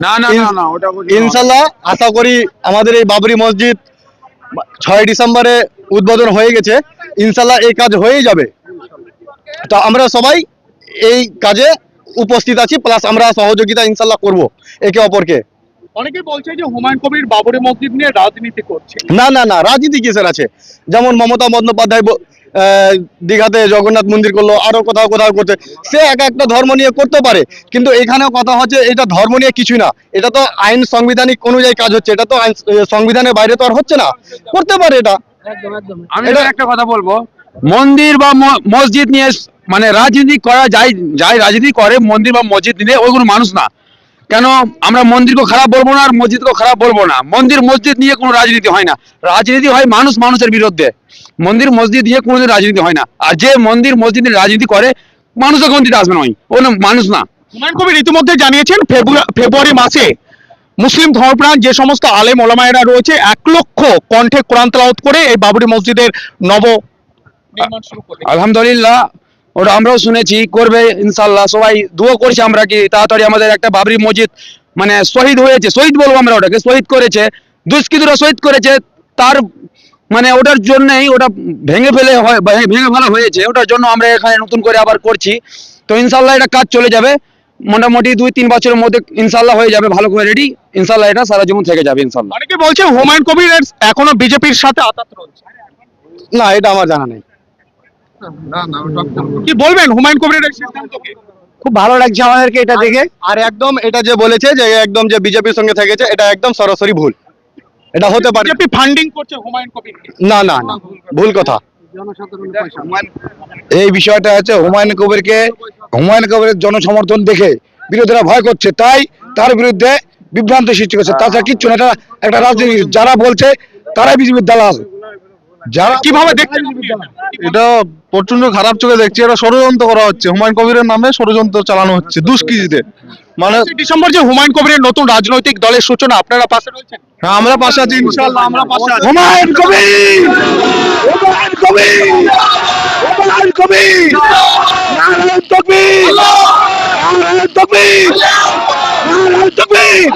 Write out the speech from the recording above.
না না না না ওটা ইনশাল্লাহ আশা করি আমাদের এই বাবরি মসজিদ ছয় ডিসেম্বরে উদ্বোধন হয়ে গেছে। ইনশাল্লাহ এই কাজ হয়েই যাবে। তো আমরা সবাই এই কাজে উপস্থিত আছি প্লাস আমরা সহযোগিতা ইনশাল্লাহ করব একে অপরকে। অনেকে বলছে যে হুমায়ুন কবির বাবরি মসজিদ নিয়ে রাজনীতি করছে। না না না রাজনীতি কিসের আছে? যেমন মমতা বন্দ্যোপাধ্যায় দীঘাতে জগন্নাথ মন্দির করল আরও কোথাও কোথাও করছে সে এক একটা ধর্ম নিয়ে করতে পারে কিন্তু এখানেও কথা হচ্ছে এটা ধর্ম নিয়ে কিছুই না। এটা তো আইন সাংবিধানিক অনুযায়ী কাজ হচ্ছে এটা তো আইন সংবিধানের বাইরে তো আর হচ্ছে না। করতে পারে এটা। আমি একটা কথা বলব মন্দির বা ম- মসজিদ নিয়ে মানে রাজনীতি করা যায় যাই রাজনীতি করে মন্দির বা মসজিদ নিয়ে ওইগুলো মানুষ না। কেন? আমরা মন্দিরকে খারাপ বলব না আর মসজিদকে খারাপ বলব না। মন্দির মসজিদ নিয়ে কোনো রাজনীতি হয় না। রাজনীতি হয় মানুষ মানুষের বিরুদ্ধে। মন্দির মসজিদ নিয়ে কোনোদিন রাজনীতি হয় না। আর যে মন্দির মসজিদ নিয়ে রাজনীতি করে মানুষও কোনদিন আসবে নয় ওই। ও না মানুষ না। হুমায়ুন কবির ইতিমধ্যে জানিয়েছেন ফেব্রুয়ারি ফেব্রুয়ারি মাসে মুসলিম ধর্মপ্রাণ যে সমস্ত আলেম ওলামায়েরা রয়েছে এক লক্ষ কণ্ঠে কোরআন তেলাওয়াত করে এই বাবরি মসজিদের নব নির্মাণ শুরু করবে আলহামদুলিল্লাহ ওটা আমরাও শুনেছি করবে ইনশাল্লাহ সবাই দুয়ো করছি আমরা কি তাড়াতাড়ি আমাদের একটা বাবরি মসজিদ মানে শহীদ হয়েছে শহীদ বলব আমরা ওটাকে শহীদ করেছে দুষ্কৃতরা শহীদ করেছে তার মানে ওটার জন্যই ওটা ভেঙে ফেলে হয়- ভেঙে ভেঙে ফেলা হয়েছে ওটার জন্য আমরা এখানে নতুন করে আবার করছি তো ইনশাল্লাহ এটা কাজ চলে যাবে মোটামুটি দুই তিন বছরের মধ্যে ইনশাল্লাহ হয়ে যাবে ভালো করে রেডি ইনশাল্লাহ এটা সারা জীবন থেকে যাবে ইনশাল্লাহ অনেকে বলছে হুমায়ুন কবির এখনও বিজেপির সাথে আতাত রয়েছে। না এটা আমার জানা নেই। কি বলবেন? হুমায়ুন কবিরের এই সিদ্ধান্তকে খুব ভালো লাগছে আমাদেরকে এটা দেখে। আর একদম এটা যে বলেছে যে একদম যে বিজেপির সঙ্গে থেকেছে এটা একদম সরাসরি ভুল। এটা হতে পারে বিজেপি ফান্ডিং করছে হুমায়ুন কবিরকে। না না না ভুল কথা। এই বিষয়টা হচ্ছে হুমায়ুন কবিরকে হুমায়ুন কবিরের জনসমর্থন দেখে বিরোধীরা ভয় করছে। তাই তার বিরুদ্ধে বিভ্রান্ত সৃষ্টি করছে। তাছাড়া কিচ্ছু না এটা একটা রাজনীতি। যারা বলছে তারাই বিজেপির দালাল। যারা কীভাবে দেখছেন এটা? প্রচণ্ড খারাপ চোখে দেখছি। এটা ষড়যন্ত্র করা হচ্ছে। হুমায়ুন কবিরের নামে ষড়যন্ত্র চালানো হচ্ছে দুষ্কৃতীদের। মানে ডিসেম্বর যে হুমায়ুন কবিরের নতুন রাজনৈতিক দলের সূচনা আপনারা পাশে রয়েছেন? হ্যাঁ, আমরা পাশে আছি ইনশাআল্লাহ আমরা পাশে আছি। হুমায়ুন কবির! হুমায়ুন কবির! হুমায়ুন কবির! নারায়ণ তকবীর নারায়ণ তকবীর নারায়ণ তকবীর